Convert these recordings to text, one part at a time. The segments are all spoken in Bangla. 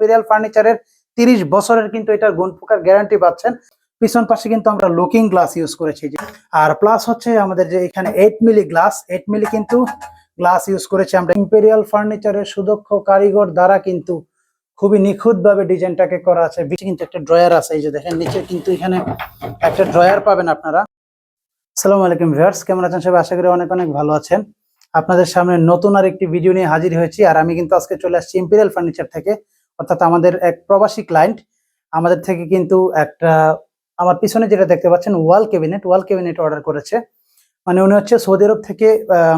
ইম্পেরিয়াল ফার্নিচারের তিরিশ বছরের কিন্তু এটার গুণ পোকার গ্যারান্টি পাচ্ছেন। পিছন পাশে কিন্তু আমরা লুকিং গ্লাস ইউজ করেছি। আর প্লাস হচ্ছে আমাদের যে এখানে eight milli glass eight milli কিন্তু গ্লাস ইউজ করেছি আমরা। ইম্পেরিয়াল ফার্নিচারের সুদক্ষ কারিগর দ্বারা কিন্তু খুবই নিখুঁত ভাবে ডিজাইনটাকে করা আছে। নিচে কিন্তু একটা ড্রয়ার আছে, এই যে দেখেন, নিচে কিন্তু এখানে একটা ড্রয়ার পাবেন আপনারা। সালাম আলাইকুম ভিউয়ার্স কেমন আছেন সবাই? আশা করি অনেক অনেক ভালো আছেন। আপনাদের সামনে নতুন আর একটি ভিডিও নিয়ে হাজির হয়েছি। আর আমি কিন্তু আজকে চলে আসছি ইম্পেরিয়াল ফার্নিচার থেকে। অর্থাৎ আমাদের এক প্রবাসী ক্লায়েন্ট আমাদের থেকে কিন্তু একটা, আমার পিছনে যেটা দেখতে পাচ্ছেন wall cabinet wall cabinet order করেছে। মানে উনি হচ্ছে সৌদি আরব থেকে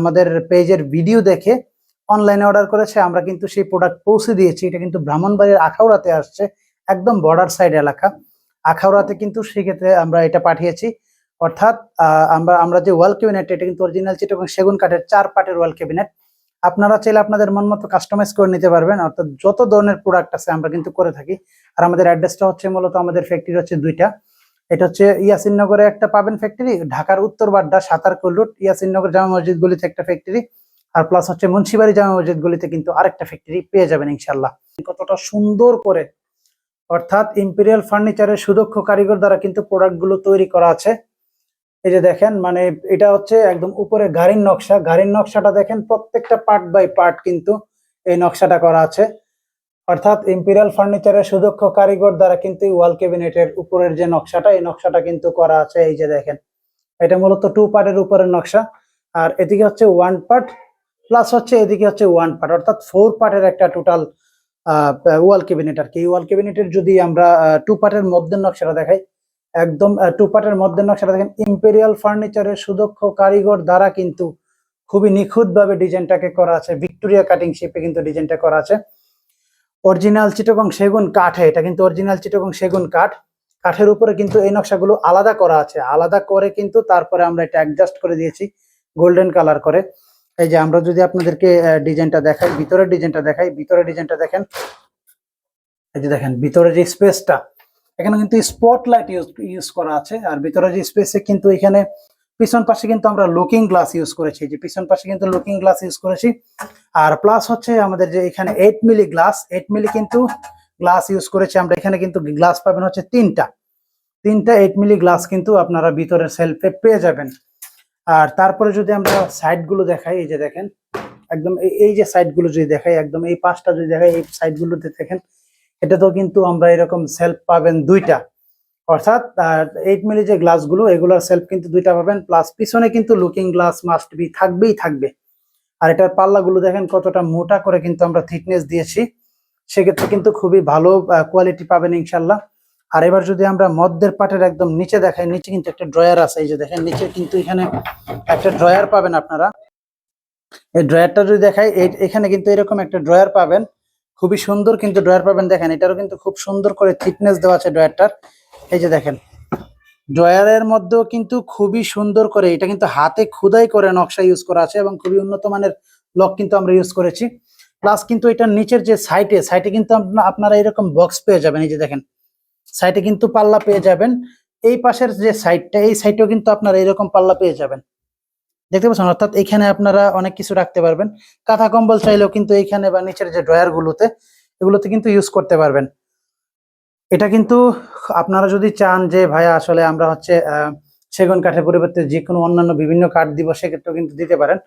আমাদের পেজের ভিডিও দেখে অনলাইনে অর্ডার করেছে। আমরা কিন্তু সেই প্রোডাক্ট পৌঁছে দিয়েছি। এটা কিন্তু ব্রাহ্মণবাড়ির আখাউড়াতে আসছে, একদম বর্ডার সাইড এলাকা। আখাউড়াতে কিন্তু সেক্ষেত্রে আমরা এটা পাঠিয়েছি। অর্থাৎ আমরা আমরা যে ওয়াল ক্যাবিনেট এটা কিন্তু অরিজিনাল এবং সেগুন কাঠের চার পাটের ওয়াল ক্যাবিনেট আপনারা চাইলে আপনাদের মন মতো কাস্টমাইজ করে নিতে পারবেন। অর্থাৎ যত ধরনের প্রোডাক্ট আছে আমরা কিন্তু করে থাকি। আর আমাদের অ্যাড্রেসটা হচ্ছে মূলত আমাদের ফ্যাক্টরি হচ্ছে দুইটা। এটা হচ্ছে ইয়াসিননগরে একটা পাবেন ফ্যাক্টরি ঢাকার উত্তর বাড্ডা সাতার কল্লুট ইয়াসিননগর জামা মসজিদ গলিতে একটা ফ্যাক্টরি আর প্লাস হচ্ছে মুন্সিবাড়ি জামা মসজিদ গলিতে কিন্তু আরেকটা ফ্যাক্টরি পেয়ে যাবেন ইনশাল্লাহ কতটা সুন্দর করে, অর্থাৎ ইম্পেরিয়াল ফার্নিচারের সুদক্ষ কারিগর দ্বারা কিন্তু প্রোডাক্টগুলো তৈরি করা আছে। এই যে দেখেন মানে এটা হচ্ছে একদম উপরে গাড়ির নকশা। গাড়ির নকশাটা দেখেন, প্রত্যেকটা পার্ট বাই পার্ট কিন্তু এই নকশাটা করা আছে। অর্থাৎ ইম্পেরিয়াল ফার্নিচারের সুদক্ষ কারিগর দ্বারা কিন্তু ওয়াল ক্যাবিনেটের উপরের যে নকশাটা, এই নকশাটা কিন্তু করা আছে। এই যে দেখেন, এটা মূলত টু পার্টের উপরের নকশা। আর এদিকে হচ্ছে ওয়ান পার্ট প্লাস হচ্ছে এদিকে হচ্ছে ওয়ান পার্ট অর্থাৎ ফোর পার্টের একটা টোটাল ওয়াল ক্যাবিনেট আর কি। ওয়াল ক্যাবিনেটের যদি আমরা টু পার্টের মধ্যে নকশাটা দেখাই একদম টু পার্টের মধ্যে নকশাটা দেখেন ইম্পেরিয়াল ফার্নিচারের সুদক্ষ কারিগর দ্বারা কিন্তু খুবই নিখুঁত ভাবে ডিজাইনটাকে করা আছে। ভিক্টোরিয়া কাটিং শেপে কিন্তু ডিজাইনটা করা আছে। অরিজিনাল চিটগং সেগুন কাঠে এটা কিন্তু অরিজিনাল চিটগং সেগুন কাঠ। কাঠের উপরে কিন্তু এই নকশাগুলো আলাদা করা আছে। আলাদা করে কিন্তু তারপরে আমরা এটা অ্যাডজাস্ট করে দিয়েছি গোল্ডেন কালার করে। এই যে আমরা যদি আপনাদেরকে ডিজাইনটা দেখাই, ভিতরের ডিজাইনটা দেখাই, ভিতরের ডিজাইনটা দেখেন। এই যে দেখেন ভিতরে যে স্পেসটা এখানে কিন্তু স্পটলাইট ইউজ ইউজ করা আছে। আর ভিতরে যে স্পেসে কিন্তু এখানে পিছন পাশে কিন্তু আমরা লুকিং গ্লাস ইউজ করেছি। যে পিছন পাশে কিন্তু লুকিং গ্লাস ইউজ করেছি। আর প্লাস হচ্ছে আমাদের যে এখানে eight milli glass eight milli কিন্তু গ্লাস ইউজ করেছি। আমরা এখানে কিন্তু গ্লাস পাবেন হচ্ছে তিনটা। তিনটা এইট মিলি গ্লাস কিন্তু আপনারা ভিতরের সেলফে পেয়ে যাবেন। আর তারপরে যদি আমরা সাইডগুলো দেখাই, এই যে দেখেন, একদম এই- যে সাইডগুলো যদি দেখাই, একদম এই পাঁচটা যদি দেখাই, এই সাইড গুলোতে দেখেন এটাতেও কিন্তু আমরা এরকম সেলফ পাবেন দুইটা। অর্থাৎ এইট মিলি যে গ্লাসগুলো এগুলোর সেলফ কিন্তু দুইটা পাবেন প্লাস পিছনে কিন্তু লুকিং গ্লাস মাস্ট বি থাকবেই থাকবে। আর এটার পাল্লাগুলো দেখেন কতটা মোটা করে কিন্তু আমরা থিকনেস দিয়েছি। সেক্ষেত্রে কিন্তু খুবই ভালো কোয়ালিটি পাবেন ইনশাল্লাহ আর এবার যদি আমরা মদ্যের পাটের একদম নিচে দেখাই, নিচে কিন্তু একটা ড্রয়ার আছে, এই যে দেখেন নিচে কিন্তু এখানে একটা ড্রয়ার পাবেন আপনারা। এই ড্রয়ারটা যদি দেখাই এখানে কিন্তু এরকম একটা ড্রয়ার পাবেন। খুবই সুন্দর কিন্তু ড্রয়ার পাবেন, দেখেন এটারও কিন্তু খুব সুন্দর করে থিকনেস দেওয়া আছে ড্রয়ারটার। এই যে দেখেন, ড্রয়ারের মধ্যেও কিন্তু খুবই সুন্দর করে, এটা কিন্তু হাতে খুদাই করে নকশা ইউজ করা আছে এবং খুবই উন্নত মানের লক কিন্তু আমরা ইউজ করেছি। প্লাস কিন্তু এটার নিচের যে সাইটে সাইটে কিন্তু আপনা- আপনারা এরকম বক্স পেয়ে যাবেন, এই যে দেখেন সাইটে কিন্তু পাল্লা পেয়ে যাবেন। এই পাশের যে সাইডটা এই সাইটেও কিন্তু আপনারা এরকম পাল্লা পেয়ে যাবেন। দেখতে পাচ্ছেন, অর্থাৎ এখানে আপনারা অনেক কিছু রাখতে পারবেন। কাঁথা কম্বল চাইলেও কিন্তু এইখানে বা নিচের যে ড্রয়ার গুলোতে, এগুলোতে কিন্তু ইউজ করতে পারবেন। এটা কিন্তু আপনারা যদি চান যে, ভাইয়া, আসলে আমরা হচ্ছে সেগুন কাঠের পরিবর্তে যে কোনো অন্যান্য বিভিন্ন কাঠ দিব, সেক্ষেত্রেও কিন্তু দিতে পারেন।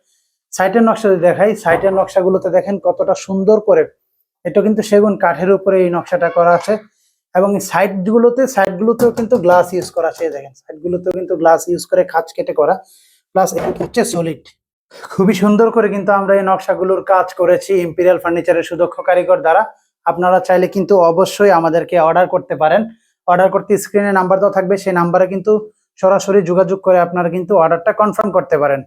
সাইটের নকশা যদি দেখাই, সাইটের নকশাগুলোতে দেখেন কতটা সুন্দর করে। এটা কিন্তু সেগুন কাঠের উপরে এই নকশাটা করা আছে। এবং সাইড গুলোতে সাইড গুলোতেও কিন্তু গ্লাস ইউজ করা আছে দেখেন। সাইড গুলোতেও কিন্তু গ্লাস ইউজ করে খাঁচ কেটে করা। প্লাস হচ্ছে সলিড খুবই সুন্দর করে কিন্তু আমরা এই নকশাগুলোর কাজ করেছি ইম্পেরিয়াল ফার্নিচারের সুদক্ষ কারিগর দ্বারা। আপনারা চাইলে কিন্তু অবশ্যই আমাদেরকে অর্ডার করতে পারেন। অর্ডার করতে স্ক্রিনে নাম্বার দেওয়া থাকবে, সেই নাম্বারে কিন্তু সরাসরি যোগাযোগ করে আপনারা কিন্তু অর্ডারটা কনফার্ম করতে পারেন।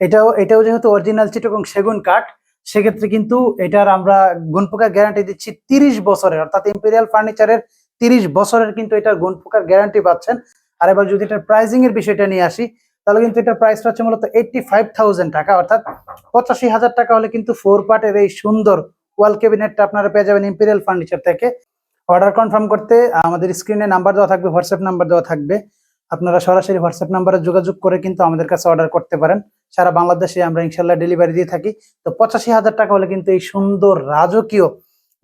এটাও এটাও যেহেতু অরিজিনাল চিটগং সেগুন কাঠ, সেক্ষেত্রে কিন্তু এটার আমরা গুণপোকার গ্যারান্টি দিচ্ছি তিরিশ বছরের, অর্থাৎ ইম্পেরিয়াল ফার্নিচারের তিরিশ বছরের কিন্তু এটার গুণপোকার গ্যারান্টি পাচ্ছেন। আর এবার যদি এটার প্রাইজিং এর বিষয়টা নিয়ে আসি তাহলে কিন্তু এটার প্রাইসটা হচ্ছে মূলত এইটটি ফাইভ থাউজেন্ড টাকা, অর্থাৎ পঁচাশি হাজার টাকা হলে কিন্তু ফোর পার্টের এই সুন্দর ওয়াল ক্যাবিনেটটা আপনারা পেয়ে যাবেন ইম্পেরিয়াল ফার্নিচার থেকে। অর্ডার কনফার্ম করতে আমাদের স্ক্রিনে নাম্বার দেওয়া থাকবে হোয়াটসঅ্যাপ নাম্বার দেওয়া থাকবে। আপনারা সরাসরি হোয়াটসঅ্যাপ নাম্বারে যোগাযোগ করে কিন্তু আমাদের কাছে অর্ডার করতে পারেন। সারা বাংলাদেশে আমরা ইনশাল্লাহ ডেলিভারি দিয়ে থাকি। তো পঁচাশি হাজার টাকা হলে কিন্তু এই সুন্দর রাজকীয়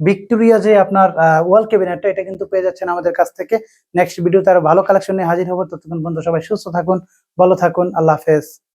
ভিক্টোরিয়া যে আপনার ওয়াল ক্যাবিনেটটা, এটা কিন্তু পেয়ে যাচ্ছেন আমাদের কাছ থেকে। নেক্সট ভিডিওতে আরও ভালো কালেকশন নিয়ে হাজির হব। ততক্ষণ বন্ধু সবাই সুস্থ থাকুন, ভালো থাকুন। আল্লাহ হাফেজ।